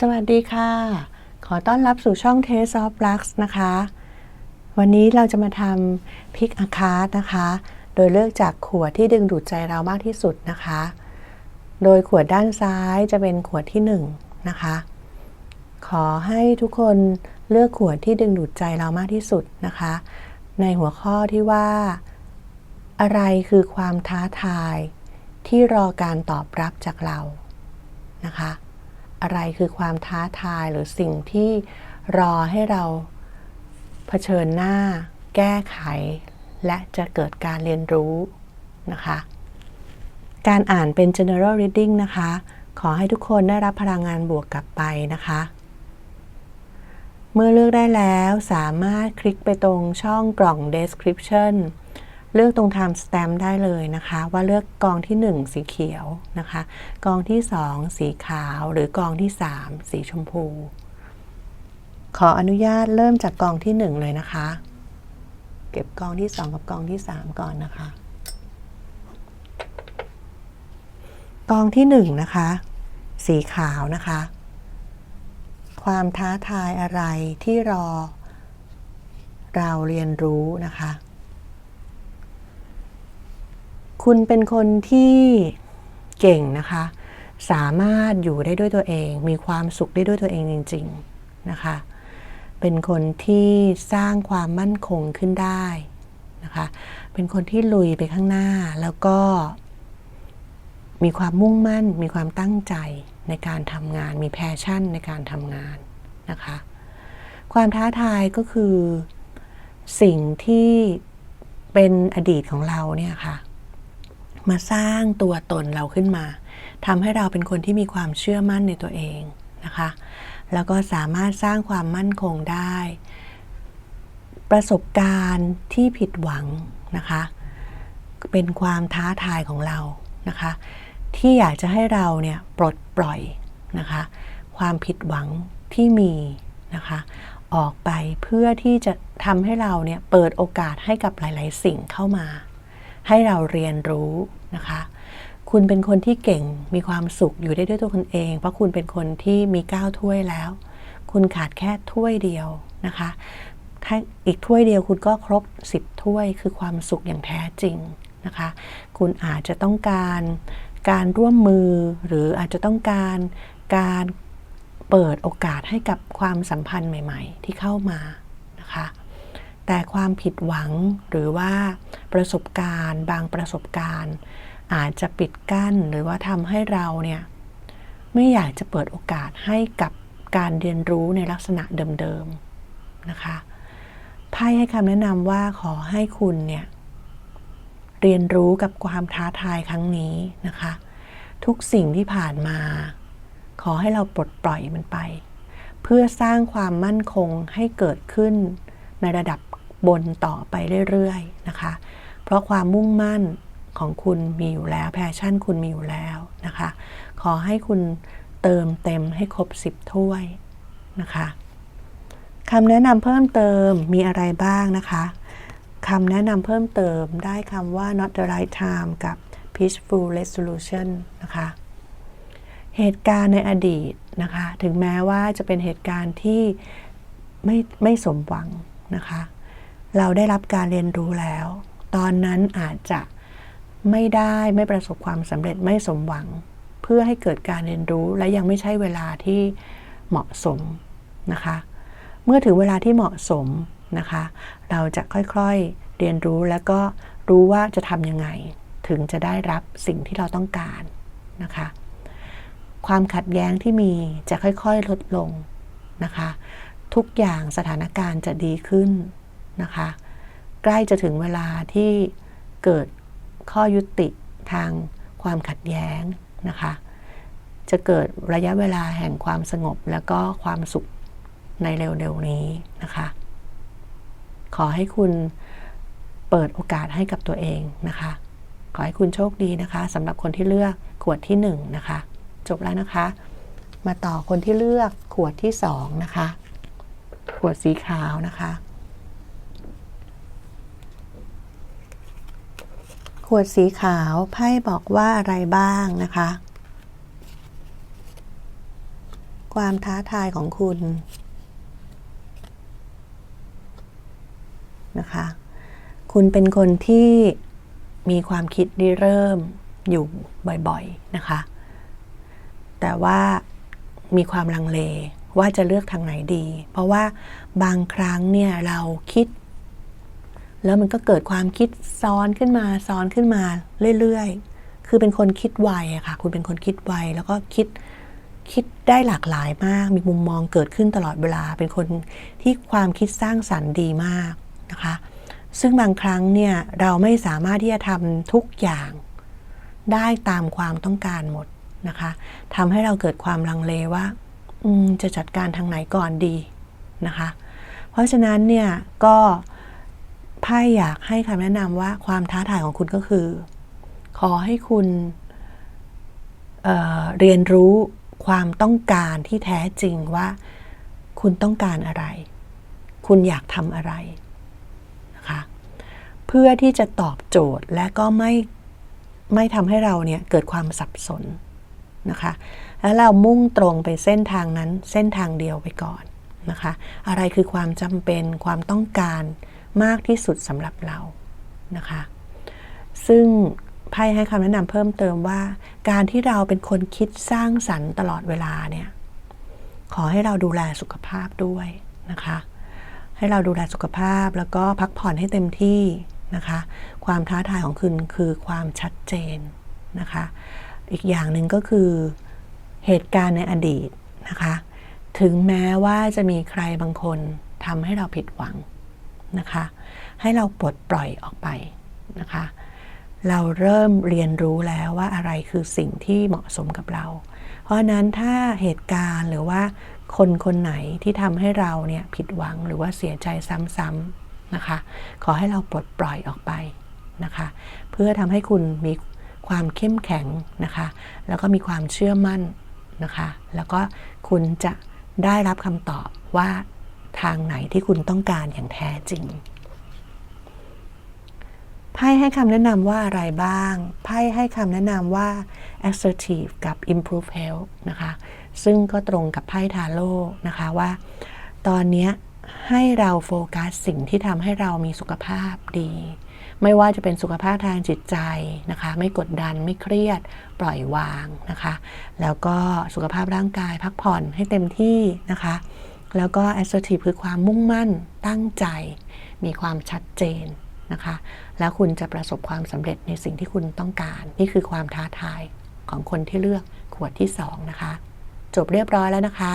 สวัสดีค่ะ ขอต้อนรับสู่ช่อง Taste of Lux นะคะ วันนี้เราจะมาทำพริกอาคาร์นะคะ โดยเลือกจากขวดที่ดึงดูดใจเรามากที่สุดนะคะ โดยขวดด้านซ้ายจะเป็นขวดที่1นงนะคะ ขอให้ทุกคนเลือกขวดที่ดึงดูดใจเรามากที่สุดนะคะ ในหัวข้อที่ว่า อะไรคือความท้าทายที่รอการตอบรับจากเรานะคะ อะไรคือความท้าทายหรือสิ่งที่รอให้เราเผชิญหน้า แก้ไข และจะเกิดการเรียนรู้นะคะ การอ่านเป็น general reading นะคะ ขอให้ทุกคนได้รับพลังงานบวกกลับไปนะคะ เมื่อเลือกได้แล้วสามารถคลิกไปตรงช่องกล่อง description เลือกตรง time stamp ได้เลยนะคะ ว่าเลือกกองที่ 1 สีเขียวนะคะ กองที่ 2 สีขาวหรือกองที่ 3 สีชมพู ขออนุญาตเริ่มจากกองที่ 1 เลยนะคะ เก็บกองที่ 2 กับกองที่ 3 ก่อนนะคะ กองที่ 1 นะคะ สีขาวนะคะ ความท้าทายอะไรที่รอเราเรียนรู้นะคะ คุณเป็นคนที่เก่งนะคะ สามารถอยู่ได้ด้วยตัวเอง มีความสุขได้ด้วยตัวเองจริง ๆนะคะ เป็นคนที่สร้างความมั่นคงขึ้นได้นะคะ เป็นคนที่ลุยไปข้างหน้าแล้วก็ มีความมุ่งมั่น มีความตั้งใจในการทำงาน มีแพชชั่นในการทำงานนะคะ ความท้าทายก็คือสิ่งที่เป็นอดีตของเราเนี่ยค่ะ มาสร้างตัวตนเราขึ้นมาทำให้เราเป็นคนที่มีความเชื่อมั่นในตัวเองนะคะ แล้วก็สามารถสร้างความมั่นคงได้ ประสบการณ์ที่ผิดหวังนะคะ เป็นความท้าทายของเรานะคะ ที่อยากจะให้เราเนี่ยปลดปล่อยนะคะ ความผิดหวังที่มีนะคะ ออกไปเพื่อที่จะทำให้เราเนี่ยเปิดโอกาสให้กับหลาย ๆ สิ่งเข้ามา ให้เราเรียนรู้นะคะ คุณเป็นคนที่เก่งมีความสุขอยู่ได้ด้วยตัวคุณเอง เพราะคุณเป็นคนที่มีก้าวถ้วยแล้ว คุณขาดแค่ถ้วยเดียวนะคะถ้าอีกถ้วยเดียวคุณก็ครบ 10 ถ้วยคือความสุขอย่างแท้จริงนะคะ คุณอาจจะต้องการการร่วมมือหรืออาจจะต้องการการเปิดโอกาสให้กับความสัมพันธ์ใหม่ ๆ ที่เข้ามา แต่ความผิดหวังหรือว่าประสบการณ์ บางประสบการณ์ อาจจะปิดกั้นหรือว่าทำให้เราเนี่ยไม่อยากจะเปิดโอกาสให้กับการเรียนรู้ในลักษณะเดิมๆนะคะไพ่ให้คำแนะนำว่าขอให้คุณเนี่ยเรียนรู้กับความท้าทายครั้งนี้นะคะ ทุกสิ่งที่ผ่านมา ขอให้เราปลดปล่อยมันไป เพื่อสร้างความมั่นคงให้เกิดขึ้นในระดับ บนต่อไปเรื่อยๆนะคะ เพราะความมุ่งมั่นของคุณมีอยู่แล้วแพชชั่นคุณมีอยู่แล้วนะคะ ขอให้คุณเติมเต็มให้ครบ10ถ้วยนะคะคำแนะนำเพิ่มเติมมีอะไรบ้างนะคะคำแนะนำเพิ่มเติมได้คำว่า not the right time กับ peaceful resolution นะคะ เหตุการณ์ในอดีตนะคะ ถึงแม้ว่าจะเป็นเหตุการณ์ที่ไม่ไม่สมหวังนะคะ เราได้รับการเรียนรู้แล้ว ตอนนั้นอาจจะไม่ได้ไม่ประสบความสำเร็จไม่สมหวัง เพื่อให้เกิดการเรียนรู้และยังไม่ใช่เวลาที่เหมาะสมนะคะ เมื่อถึงเวลาที่เหมาะสมนะคะ เราจะค่อยๆเรียนรู้แล้วก็รู้ว่าจะทำยังไง ถึงจะได้รับสิ่งที่เราต้องการนะคะ ความขัดแย้งที่มีจะค่อยๆลดลงนะคะ ทุกอย่างสถานการณ์จะดีขึ้น นะคะ ใกล้จะถึงเวลาที่เกิดข้อยุติทางความขัดแย้งนะคะ จะเกิดระยะเวลาแห่งความสงบแล้วก็ความสุขในเร็วๆนี้นะคะ ขอให้คุณเปิดโอกาสให้กับตัวเองนะคะ ขอให้คุณโชคดีนะคะสำหรับคนที่เลือกขวดที่1นนะคะ จบแล้วนะคะ มาต่อคนที่เลือกขวดที่2นะคะ ขวดสีขาวนะคะ วดสีขาวไพ่บอกว่าอะไรบ้างนะคะ ความท้าทายของคุณนะคะ คุณเป็นคนที่มีความคิดริเริ่มอยู่บ่อยๆนะคะ แต่ว่ามีความลังเลว่าจะเลือกทางไหนดี เพราะว่าบางครั้งเนี่ยเราคิด แล้วมันก็เกิดความคิดซ้อนขึ้นมาซ้อนขึ้นมาเรื่อยๆ คือเป็นคนคิดไวอะค่ะ คุณเป็นคนคิดไวแล้วก็คิดคิดได้หลากหลายมาก มีมุมมองเกิดขึ้นตลอดเวลา เป็นคนที่ความคิดสร้างสรรค์ดีมากนะคะ ซึ่งบางครั้งเนี่ยเราไม่สามารถที่จะทำทุกอย่างได้ตามความต้องการหมดนะคะทำให้เราเกิดความลังเลว่าจะจัดการทางไหนก่อนดีนะคะ เพราะฉะนั้นเนี่ยก็ ไพ่อยากให้คำแนะนำว่าความท้าทายของคุณก็คือ ขอให้คุณเเรียนรู้ความต้องการที่แท้จริงว่าคุณต้องการอะไร คุณอยากทำอะไรนะคะเพื่อที่จะตอบโจทย์และก็ไม่ไม่ทำให้เราเนี่ยเกิดความสับสนนะคะ แล้วเรามุ่งตรงไปเส้นทางนั้นเส้นทางเดียวไปก่อนนะคะ อะไรคือความจำเป็นความต้องการ มากที่สุดสำหรับเรานะคะ ซึ่งไพ่ให้คำแนะนำเพิ่มเติมว่า การที่เราเป็นคนคิดสร้างสรรค์ตลอดเวลาเนี่ยขอให้เราดูแลสุขภาพด้วยนะคะ ให้เราดูแลสุขภาพแล้วก็พักผ่อนให้เต็มที่นะคะ ความท้าทายของคุณคือความชัดเจนนะคะ อีกอย่างหนึ่งก็คือเหตุการณ์ในอดีตนะคะ ถึงแม้ว่าจะมีใครบางคนทำให้เราผิดหวัง นะคะ ให้เราปลดปล่อยออกไปนะคะ เราเริ่มเรียนรู้แล้วว่าอะไรคือสิ่งที่เหมาะสมกับเรา เพราะนั้นถ้าเหตุการณ์หรือว่าคนคนไหนที่ทำให้เราเนี่ยผิดหวังหรือว่าเสียใจซ้ำๆนะคะ ขอให้เราปลดปล่อยออกไปนะคะ เพื่อทำให้คุณมีความเข้มแข็งนะคะ แล้วก็มีความเชื่อมั่นนะคะ แล้วก็คุณจะได้รับคำตอบว่า ทางไหนที่คุณต้องการอย่างแท้จริงไพ่ให้คำแนะนำว่าอะไรบ้าง ไพ่ให้คำแนะนำว่า assertive กับ improve health นะคะ ซึ่งก็ตรงกับไพ่ทาโร่นะคะว่า ตอนนี้ให้เราโฟกัสสิ่งที่ทำให้เรามีสุขภาพดี ไม่ว่าจะเป็นสุขภาพทางจิตใจนะคะ ไม่กดดันไม่เครียดปล่อยวางนะคะ แล้วก็สุขภาพร่างกายพักผ่อนให้เต็มที่นะคะ แล้วก็ assertive คือความมุ่งมั่นตั้งใจ มีความชัดเจนนะคะ แล้วคุณจะประสบความสำเร็จในสิ่งที่คุณต้องการ นี่คือความท้าทายของคนที่เลือกขวดที่ 2 นะคะ จบเรียบร้อยแล้วนะคะ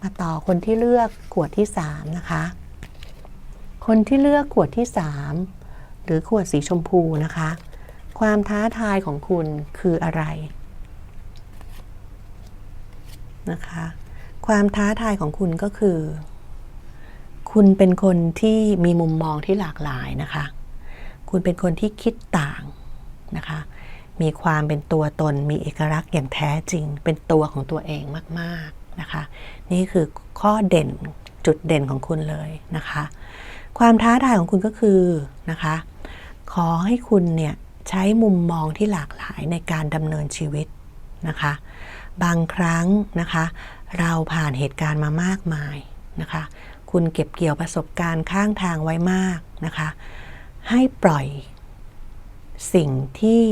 มาต่อคนที่เลือกขวดที่ 3 นะคะ คนที่เลือกขวดที่ 3 หรือขวดสีชมพูนะคะ ความท้าทายของคุณคืออะไรนะคะ ความท้าทายของคุณก็คือ คุณเป็นคนที่มีมุมมองที่หลากหลายนะคะ คุณเป็นคนที่คิดต่างนะคะ มีความเป็นตัวตน มีเอกลักษณ์อย่างแท้จริง เป็นตัวของตัวเองมากๆนะคะ นี่คือข้อเด่นจุดเด่นของคุณเลยนะคะ ความท้าทายของคุณก็คือนะคะ ขอให้คุณเนี่ยใช้มุมมองที่หลากหลายในการดำเนินชีวิตนะคะ บางครั้งนะคะ เราผ่านเหตุการณ์มามากมายนะคะ คุณเก็บเกี่ยวประสบการณ์ข้างทางไว้มากนะคะ ให้ปล่อยสิ่งที่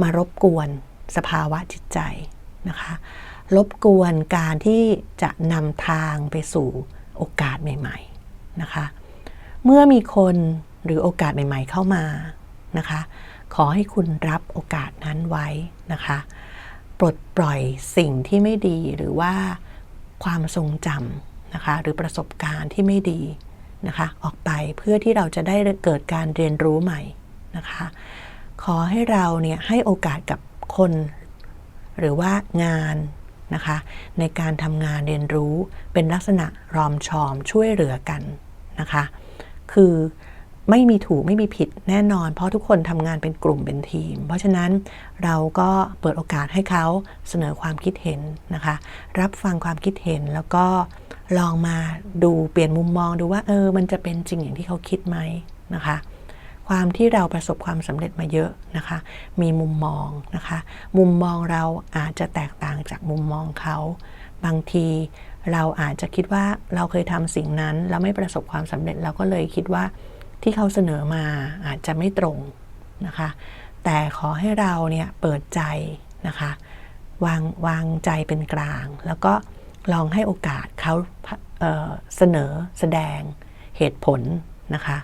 มารบกวนสภาวะจิตใจนะคะ รบกวนการที่จะนำทางไปสู่โอกาสใหม่ๆนะคะ เมื่อมีคนหรือโอกาสใหม่ ๆ เข้ามานะคะ ขอให้คุณรับโอกาสนั้นไว้นะคะ ปลดปล่อยสิ่งที่ไม่ดีหรือว่า ความทรงจำนะคะหรือประสบการณ์ที่ไม่ดีนะคะออกไปเพื่อที่เราจะได้เกิดการเรียนรู้ใหม่นะคะขอให้เราเนี่ยให้โอกาสกับคนหรือว่างานนะคะในการทำงานเรียนรู้เป็นลักษณะรอมชอมช่วยเหลือกันนะคะคือ ไม่มีถูกไม่มีผิดแน่นอน เพราะทุกคนทำงานเป็นกลุ่มเป็นทีม เพราะฉะนั้นเราก็เปิดโอกาสให้เขาเสนอความคิดเห็นนะคะ รับฟังความคิดเห็นแล้วก็ลองมาดูเปลี่ยนมุมมองดูว่าเออมันจะเป็นจริงอย่างที่เขาคิดไหมนะคะ ความที่เราประสบความสำเร็จมาเยอะนะคะ มีมุมมองนะคะ มุมมองเราอาจจะแตกต่างจากมุมมองเขาบางทีเราอาจจะคิดว่าเราเคยทำสิ่งนั้นแล้วไม่ประสบความสำเร็จเราก็เลยคิดว่า ที่เขาเสนอมาอาจจะไม่ตรงนะคะ แต่ขอให้เราเนี่ยเปิดใจนะคะวางวางใจเป็นกลาง แล้วก็ลองให้โอกาสเขาเเสนอแสดงเหตุผลนะคะ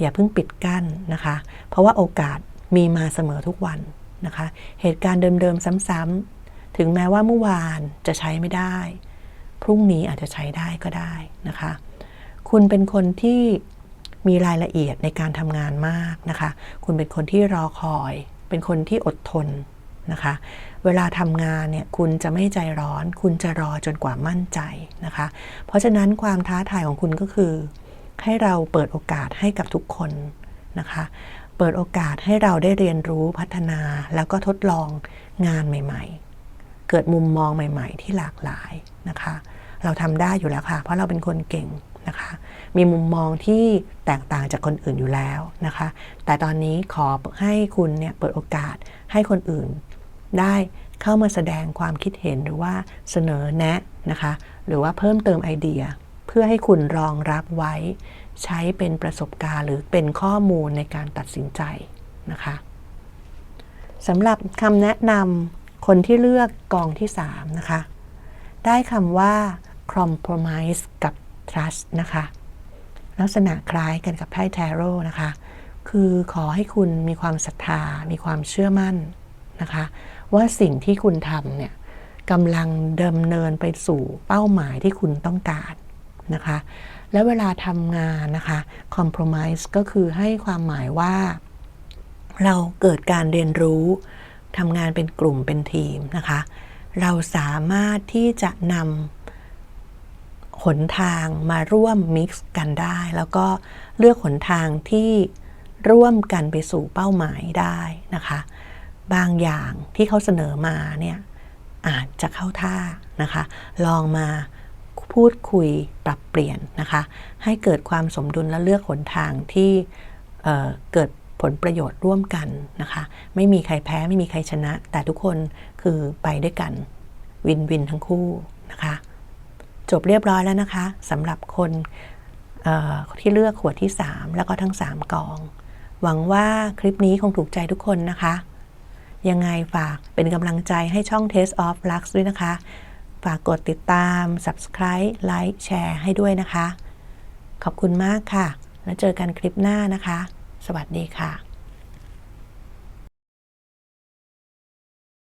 อย่าเพิ่งปิดกั้นนะคะ เพราะว่าโอกาสมีมาเสมอทุกวันนะคะ เหตุการณ์เดิมๆซ้ำๆถึงแม้ว่าเมื่อวานจะใช้ไม่ได้ พรุ่งนี้อาจจะใช้ได้ก็ได้นะคะ คุณเป็นคนที่ มีรายละเอียดในการทำงานมากนะคะ คุณเป็นคนที่รอคอย เป็นคนที่อดทนนะคะ เวลาทำงานเนี่ยคุณจะไม่ใจร้อน คุณจะรอจนกว่ามั่นใจนะคะ เพราะฉะนั้นความท้าทายของคุณก็คือ ให้เราเปิดโอกาสให้กับทุกคนนะคะ เปิดโอกาสให้เราได้เรียนรู้พัฒนาแล้วก็ทดลองงานใหม่ ๆ เกิดมุมมองใหม่ ๆ ที่หลากหลายนะคะ เราทำได้อยู่แล้วค่ะ เพราะเราเป็นคนเก่ง นะคะ มีมุมมองที่แตกต่างจากคนอื่นอยู่แล้วนะคะ แต่ตอนนี้ขอให้คุณเนี่ยเปิดโอกาสให้คนอื่น ได้เข้ามาแสดงความคิดเห็นหรือว่าเสนอแนะนะคะ หรือว่าเพิ่มเติมไอเดีย เพื่อให้คุณรองรับไว้ ใช้เป็นประสบการณ์หรือเป็นข้อมูลในการตัดสินใจนะคะสำหรับคำแนะนำคนที่เลือกกองที่ 3 นะคะ ได้คำว่า compromise กับ trust นะคะ ลักษณะคล้ายกันกับไพ่แทโร่นะคะ คือขอให้คุณมีความศรัทธา มีความเชื่อมั่นนะคะ ว่าสิ่งที่คุณทำเนี่ยกำลังดำเนินไปสู่เป้าหมายที่คุณต้องการนะคะ แล้วเวลาทำงานนะคะ compromise ก็คือให้ความหมายว่า เราเกิดการเรียนรู้ทำงานเป็นกลุ่มเป็นทีมนะคะ เราสามารถที่จะนำ หนทางมาร่วมมิกซ์กันได้ แล้วก็เลือกหนทางที่ร่วมกันไปสู่เป้าหมายได้นะคะ บางอย่างที่เขาเสนอมาเนี่ยอาจจะเข้าท่านะคะ ลองมาพูดคุยปรับเปลี่ยนนะคะ ให้เกิดความสมดุลและเลือกหนทางที่เเกิดผลประโยชน์ร่วมกันนะคะ ไม่มีใครแพ้ไม่มีใครชนะ แต่ทุกคนคือไปด้วยกัน วินวินทั้งคู่นะคะ จบเรียบร้อยแล้วนะคะสำหรับคนที่เลือกขวดที่ 3 แล้วก็ทั้ง 3 กอง หวังว่าคลิปนี้คงถูกใจทุกคนนะคะ ยังไงฝากเป็นกำลังใจให้ช่อง Taste of Lux ด้วยนะคะ ฝากกดติดตาม Subscribe ไลค์แชร์ให้ด้วยนะคะ ขอบคุณมากค่ะ แล้วเจอกันคลิปหน้านะคะ สวัสดีค่ะ